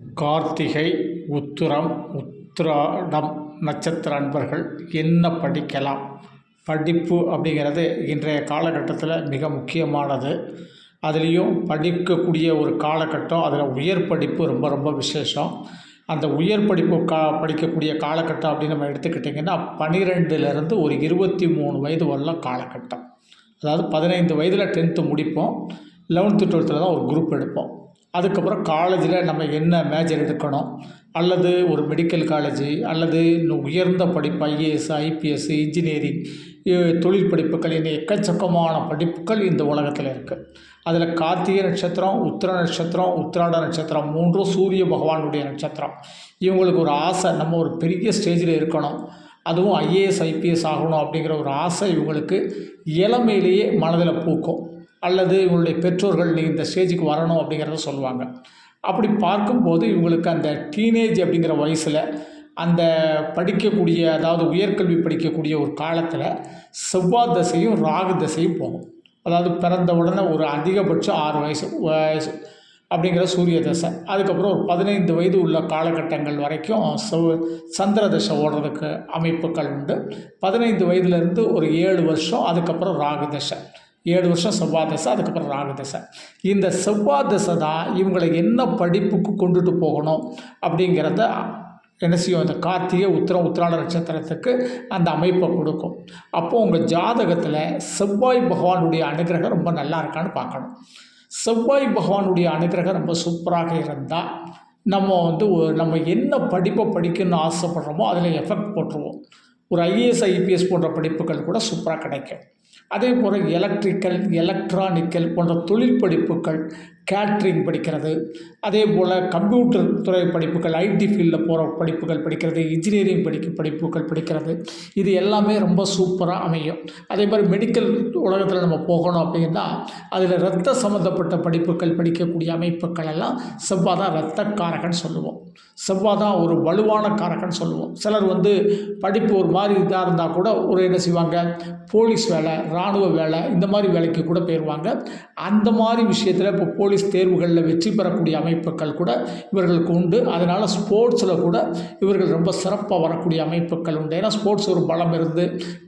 கார்த்திகை உத்திரம் உத்திராடம் நட்சத்திர அன்பர்கள் என்ன படிக்கலாம்? படிப்பு அப்படிங்கிறது இன்றைய காலகட்டத்தில் மிக முக்கியமானது. அதுலேயும் படிக்கக்கூடிய ஒரு காலகட்டம் அதில் உயர் படிப்பு ரொம்ப ரொம்ப விசேஷம். அந்த உயர் படிப்பு கா படிக்கக்கூடிய காலகட்டம் அப்படின்னு நம்ம எடுத்துக்கிட்டிங்கன்னா பன்னிரெண்டுலேருந்து ஒரு இருபத்தி மூணு வயது வரலாம் காலகட்டம். அதாவது பதினைந்து வயதில் டென்த்து முடிப்போம் லெவன்த்து டுவெல்த்தில் தான் ஒரு குரூப் எடுப்போம். அதுக்கப்புறம் காலேஜில் நம்ம என்ன மேஜர் எடுக்கணும்? அல்லது ஒரு மெடிக்கல் காலேஜு அல்லது இன்னும் உயர்ந்த படிப்பு ஐஏஎஸ் ஐபிஎஸ் இன்ஜினியரிங் தொழில் படிப்புகள் என எக்கச்சக்கமான படிப்புகள் இந்த உலகத்தில் இருக்குது அதில் கார்த்திகை நட்சத்திரம் உத்திர நட்சத்திரம் உத்திராட நட்சத்திரம் மூன்றும் சூரிய பகவானுடைய நட்சத்திரம். இவங்களுக்கு ஒரு ஆசை நம்ம ஒரு பெரிய ஸ்டேஜில் இருக்கணும். அதுவும் ஐஏஎஸ் ஐபிஎஸ் ஆகணும் அப்படிங்கிற ஒரு ஆசை இவங்களுக்கு இளமையிலேயே மனதில் பூக்கும். அல்லது இவங்களுடைய பெற்றோர்கள் நீ இந்த ஸ்டேஜுக்கு வரணும் அப்படிங்கிறத சொல்லுவாங்க. அப்படி பார்க்கும்போது இவங்களுக்கு அந்த டீனேஜ் அப்படிங்கிற வயசில் அந்த படிக்கக்கூடிய அதாவது உயர்கல்வி படிக்கக்கூடிய ஒரு காலத்தில் செவ்வாய் தசையும் ராகு தசையும் போகும். அதாவது பிறந்த உடனே ஒரு அதிகபட்சம் ஆறு வயசு வயசு அப்படிங்கிற சூரிய தசை. அதுக்கப்புறம் ஒரு பதினைந்து வயது உள்ள காலகட்டங்கள் வரைக்கும் செவ் சந்திர தசை ஓடுறதுக்கு அமைப்புகள் உண்டு. பதினைந்து வயதுலேருந்து ஒரு ஏழு வருஷம் அதுக்கப்புறம் ராகு தசை. ஏழு வருஷம் செவ்வாய் தசை அதுக்கப்புறம் ராகு தசை. இந்த செவ்வாய் தசை தான் இவங்களை என்ன படிப்புக்கு கொண்டுட்டு போகணும் அப்படிங்கிறத என்ன செய்யும்? அந்த கார்த்திகை உத்திரம் உத்திராட நட்சத்திரத்துக்கு அந்த அமைப்பை கொடுக்கும். அப்போது உங்கள் ஜாதகத்தில் செவ்வாய் பகவானுடைய அனுகிரகம் ரொம்ப நல்லா இருக்கான்னு பார்க்கணும். செவ்வாய் பகவானுடைய அனுகிரகம் ரொம்ப சூப்பராக இருந்தால் நம்ம வந்து நம்ம என்ன படிப்பை படிக்கணும்னு ஆசைப்படுறோமோ அதில் எஃபெக்ட் போட்டுருவோம். ஒரு ஐஏஎஸ் ஐபிஎஸ் போன்ற படிப்புகள் கூட சூப்பராக கிடைக்கும். அதே போல் எலக்ட்ரிக்கல் எலக்ட்ரானிக்கல் போன்ற தொழில் படிப்புகள் கேட்ரிங் படிக்கிறது அதே போல் கம்ப்யூட்டர் துறை படிப்புகள் ஐடி ஃபீல்டில் போகிற படிப்புகள் படிக்கிறது இன்ஜினியரிங் படிக்க படிப்புகள் படிக்கிறது இது எல்லாமே ரொம்ப சூப்பராக அமையும். அதே மாதிரி மெடிக்கல் உலகத்தில் நம்ம போகணும் அப்படின்னா அதில் ரத்த சம்மந்தப்பட்ட படிப்புகள் படிக்கக்கூடிய அமைப்புகள் எல்லாம் செவ்வாய் தான் ரத்த காரகன் சொல்லுவோம். செவ்வாய் தான் ஒரு வலுவான காரகன் சொல்லுவோம். சிலர் வந்து படிப்பு ஒரு மாதிரி இதாக இருந்தால் கூட ஒரு என்ன செய்வாங்க? போலீஸ் வேலை இராணுவ வேலை இந்த மாதிரி வேலைக்கு கூட போயிடுவாங்க அந்த மாதிரி விஷயத்தில் இப்போ போலீஸ் தேர்வுகளில் வெற்றி பெறக்கூடிய அமைப்புகள் கூட இவர்களுக்கு உண்டு. அதனால் ஸ்போர்ட்ஸில் கூட இவர்கள் ரொம்ப சிறப்பாக வரக்கூடிய அமைப்புகள் உண்டு. ஏன்னா ஸ்போர்ட்ஸ் ஒரு பலம் இருந்து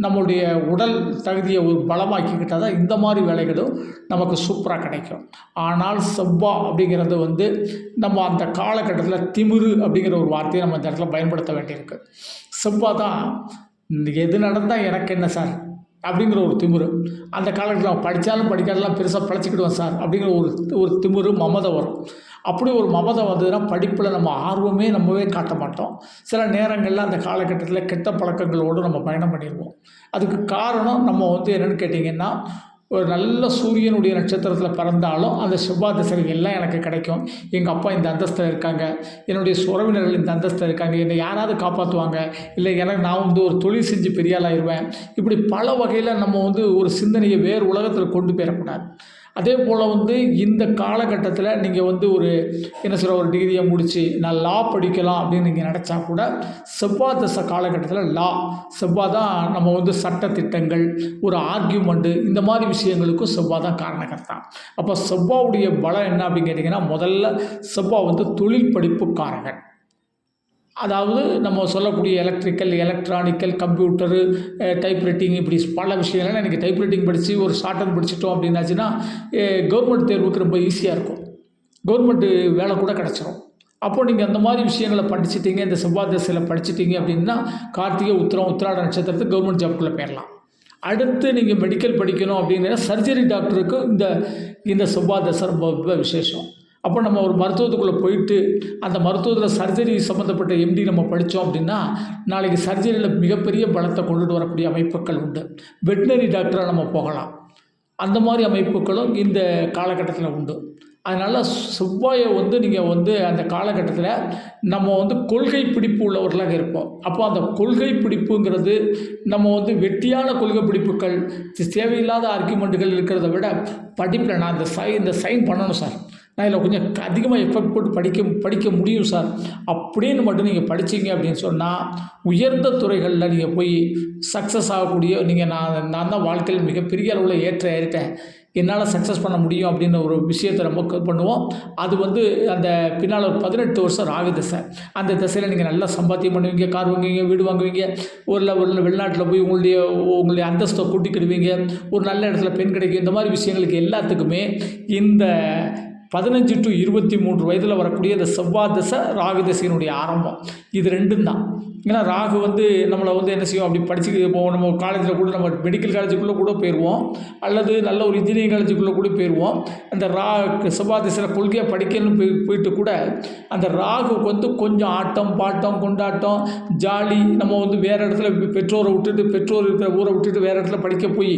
நம்மளுடைய உடல் தகுதியை ஒரு பலமாக்கிக்கிட்டால் தான் இந்த மாதிரி வேலைகளும் நமக்கு சூப்பராக கிடைக்கும். ஆனால் செவ்வா அப்படிங்கிறது வந்து நம்ம அந்த காலகட்டத்தில் திமிரு அப்படிங்கிற ஒரு வார்த்தையை நம்ம இந்த இடத்துல பயன்படுத்த வேண்டியிருக்கு. செவ்வா தான் எது நடந்தால் எனக்கு என்ன சார்? அப்படிங்கிற ஒரு திமிரு. அந்த காலகட்டத்தில் அவன் படித்தாலும் படிக்காதெல்லாம் பெருசாக பழச்சிக்கிடுவேன் சார் அப்படிங்கிற ஒரு ஒரு திமிரு மமதை வரும். அப்படி ஒரு மமதை வந்ததுன்னா படிப்பில் நம்ம ஆர்வமே நம்மவே காட்ட மாட்டோம். சில நேரங்களில் அந்த காலகட்டத்தில் கெட்ட பழக்கங்களோடு நம்ம பயணம் பண்ணிடுவோம் அதுக்கு காரணம் நம்ம வந்து என்னென்னு கேட்டிங்கன்னா ஒரு நல்ல சூரியனுடைய நட்சத்திரத்தில் பிறந்தாலும் அந்த செவ்வாய் திசைகள்லாம் எல்லாம் எனக்கு கிடைக்கும். எங்கள் அப்பா இந்த அந்தஸ்தில் இருக்காங்க. என்னுடைய உறவினர்கள் இந்த அந்தஸ்தில் இருக்காங்க. என்னை யாராவது காப்பாற்றுவாங்க இல்லை எனக்கு நான் வந்து ஒரு தொழில் செஞ்சு பெரியாளாயிருவேன். இப்படி பல வகையில் நம்ம வந்து ஒரு சிந்தனையை வேறு உலகத்தில் கொண்டு போயிடக்கூடாது. அதே போல் வந்து இந்த காலகட்டத்தில் நீங்கள் வந்து ஒரு என்ன சொல்கிற ஒரு டிகிரியை முடித்து நான் லா படிக்கலாம் அப்படின்னு நீங்கள் நினச்சா கூட செவ்வாய் தசை காலகட்டத்தில் லா செவ்வாய் தான் நம்ம வந்து சட்ட திட்டங்கள் ஒரு ஆர்கியூமெண்ட்டு இந்த மாதிரி விஷயங்களுக்கும் செவ்வாய் தான் காரணகர்த்தா. அப்போ செவ்வாவுடைய பலம் என்ன அப்படின்னு கேட்டிங்கன்னா முதல்ல செவ்வாய் வந்து தொழில் படிப்பு காரகன் அதாவது நம்ம சொல்லக்கூடிய எலக்ட்ரிக்கல் எலக்ட்ரானிக்கல் கம்ப்யூட்டரு டைப்ரைட்டிங் இப்படி பல விஷயங்கள்லாம் எனக்கு டைப்ரைட்டிங் படித்து ஒரு ஷார்ட்டன் படிச்சிட்டோம் அப்படின்னாச்சுன்னா கவர்மெண்ட் தேர்வுக்கு ரொம்ப ஈஸியாக இருக்கும். கவர்மெண்ட்டு வேலை கூட கிடச்சிரும். அப்போ நீங்கள் அந்த மாதிரி விஷயங்களை படிச்சிட்டிங்க இந்த செவ்வாய் தசையில் அப்படின்னா கார்த்திகை உத்திரம் உத்திராட நட்சத்திரத்துக்கு கவர்மெண்ட் ஜாப்குள்ளே போயிடலாம் அடுத்து நீங்கள் மெடிக்கல் படிக்கணும் அப்படிங்கிற சர்ஜரி டாக்டருக்கு இந்த இந்த செவ்வாய் தசை ரொம்ப ரொம்ப விசேஷம். அப்போ நம்ம ஒரு மருத்துவத்துக்குள்ளே போயிட்டு அந்த மருத்துவத்தில் சர்ஜரி சம்மந்தப்பட்ட எம்டி நம்ம படித்தோம் அப்படின்னா நாளைக்கு சர்ஜரியில் மிகப்பெரிய பலத்தை கொண்டுட்டு வரக்கூடிய அமைப்புகள் உண்டு. வெட்டினரி டாக்டராக நம்ம போகலாம். அந்த மாதிரி அமைப்புகளும் இந்த காலகட்டத்தில் உண்டு. அதனால் செவ்வாயை வந்து நீங்கள் வந்து அந்த காலகட்டத்தில் நம்ம வந்து கொள்கை பிடிப்பு உள்ளவர்களாக இருப்போம். அப்போ அந்த கொள்கை பிடிப்புங்கிறது நம்ம வந்து வெட்டியான கொள்கை பிடிப்புகள் தேவையில்லாத ஆர்குமெண்ட்டுகள் இருக்கிறத விட படிப்பில் நான் இந்த சை இந்த சைன் பண்ணணும் சார். நான் இதில் கொஞ்சம் அதிகமாக எஃபெக்ட் போட்டு படிக்க படிக்க முடியும் சார் அப்படின்னு மட்டும் நீங்கள் படிச்சீங்க அப்படின்னு சொன்னால் உயர்ந்த துறைகளில் நீங்கள் போய் சக்ஸஸ் ஆகக்கூடிய நீங்கள் நான் நான் தான் வாழ்க்கையில் மிகப்பெரிய அளவில் ஏற்ற ஏறிட்டேன் என்னால் சக்ஸஸ் பண்ண முடியும் அப்படின்னு ஒரு விஷயத்தை நம்ம பண்ணுவோம். அது வந்து அந்த பின்னால் ஒரு பதினெட்டு வருஷம் ராகு திசை அந்த திசையில் நீங்கள் நல்லா சம்பாத்தியம் பண்ணுவீங்க கார் வாங்குவீங்க வீடு வாங்குவீங்க. ஒரு ஒரு வெளிநாட்டில் போய் உங்களுடைய உங்களுடைய அந்தஸ்தை கூட்டிக்கிடுவீங்க. ஒரு நல்ல இடத்துல பெண் கிடைக்கும். இந்த மாதிரி விஷயங்களுக்கு எல்லாத்துக்குமே இந்த பதினஞ்சு டு இருபத்தி மூன்று வயதில் வரக்கூடிய இந்த செவ்வாய் தசை ராகு தசையினுடைய ஆரம்பம். இது ரெண்டும் தான். ஏன்னா ராகு வந்து நம்மளை வந்து என்ன செய்யும்? அப்படி படிச்சு போவோம் நம்ம காலேஜில் கூட நம்ம மெடிக்கல் காலேஜுக்குள்ளே கூட போயிடுவோம் அல்லது நல்ல ஒரு இன்ஜினியரிங் காலேஜுக்குள்ளே கூட போயிடுவோம் அந்த ரா செவ்வாய் திசையில் கொள்கையாக படிக்கணும்னு போய் போயிட்டு கூட அந்த ராகுக்கு வந்து கொஞ்சம் ஆட்டம் பாட்டம் கொண்டாட்டம் ஜாலி நம்ம வந்து வேறு இடத்துல பெற்றோரை விட்டுட்டு பெற்றோர் இருக்கிற ஊரை விட்டுட்டு வேறு இடத்துல படிக்க போய்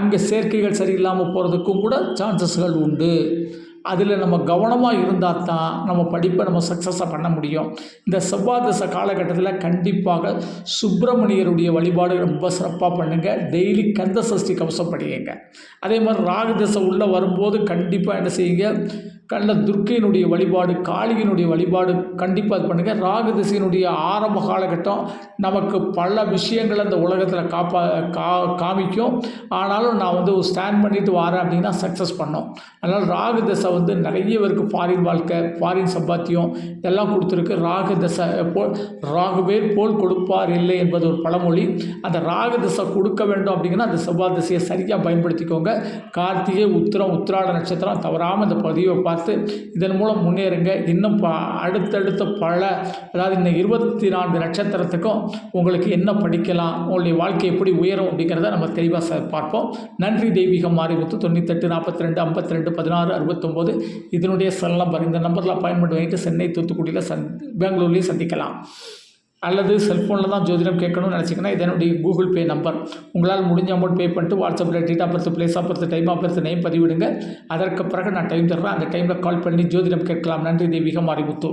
அங்கே சேர்க்கைகள் சரியில்லாமல் போகிறதுக்கும் கூட சான்சஸ்கள் உண்டு. அதில் நம்ம கவனமாக இருந்தால் தான் நம்ம படிப்பை நம்ம சக்ஸஸாக பண்ண முடியும். இந்த செவ்வாய் தசை காலகட்டத்தில் கண்டிப்பாக சுப்பிரமணியருடைய வழிபாடு ரொம்ப சிறப்பாக பண்ணுங்கள் டெய்லி கந்த சஷ்டி கவசம் படியுங்க. அதே மாதிரி ராகு தசை உள்ளே வரும்போது கண்டிப்பாக என்ன செய்யுங்க? கண்ட துர்க்கையினுடைய வழிபாடு காளியினுடைய வழிபாடு கண்டிப்பாக இது பண்ணுங்கள் ராகு திசையினுடைய ஆரம்ப காலகட்டம் நமக்கு பல விஷயங்களை அந்த உலகத்தில் காப்பா கா காமிக்கும். ஆனாலும் நான் வந்து ஸ்டாண்ட் பண்ணிட்டு வரேன் அப்படின்னா சக்ஸஸ் பண்ணோம். அதனால் ராகு தசை வந்து நிறைய பேருக்கு ஃபாரின் வாழ்க்கை ஃபாரின் சம்பாத்தியம் இதெல்லாம் கொடுத்துருக்கு. ராகு தசை போல் ராகுவே போல் கொடுப்பார் இல்லை என்பது ஒரு பழமொழி. அந்த ராகு தசை கொடுக்க வேண்டும் அப்படிங்கன்னா அந்த செவ்வாய் திசையை சரியாக பயன்படுத்திக்கோங்க. கார்த்திகை உத்திரம் உத்திராட நட்சத்திரம் தவறாமல் இந்த பதிவை பார்த்து இதன் மூலம் முன்னேறுங்க. இன்னும் ப அடுத்தடுத்த பல அதாவது இந்த இருபத்தி நான்கு நட்சத்திரத்துக்கும் உங்களுக்கு என்ன படிக்கலாம் உங்களுடைய வாழ்க்கை எப்படி உயரும் அப்படிங்கிறத நம்ம தெளிவாக ச- பார்ப்போம். நன்றி தெய்வீகம் மாறிமுத்து தொண்ணூத்தெட்டு நாற்பத்தி ரெண்டு ஐம்பத்தி ரெண்டு பதினாறு அறுபத்தொம்போது. இதனுடைய செல் நம்பர் இந்த நம்பரில் அப்பாயின்மெண்ட் வாங்கிட்டு சென்னை தூத்துக்குடியில் சந் பெங்களூர்லேயும் சந்திக்கலாம். அல்லது செல்ஃபோனில் தான் ஜோதிடம் கேட்கணும்னு நினச்சிங்கன்னா இதனுடைய கூகுள் பே நம்பர் உங்களால் முடிஞ்ச அமௌண்ட் பே பண்ணிட்டு வாட்ஸ்அப்பில் date of birth place of birth time of birth name பதிவிடுங்க. அதற்கு பிறகு நான் டைம் தர்றேன் அந்த டைமில் கால் பண்ணி ஜோதிடம் கேட்கலாம். நன்றி தெய்வீகம் மாறிமுத்து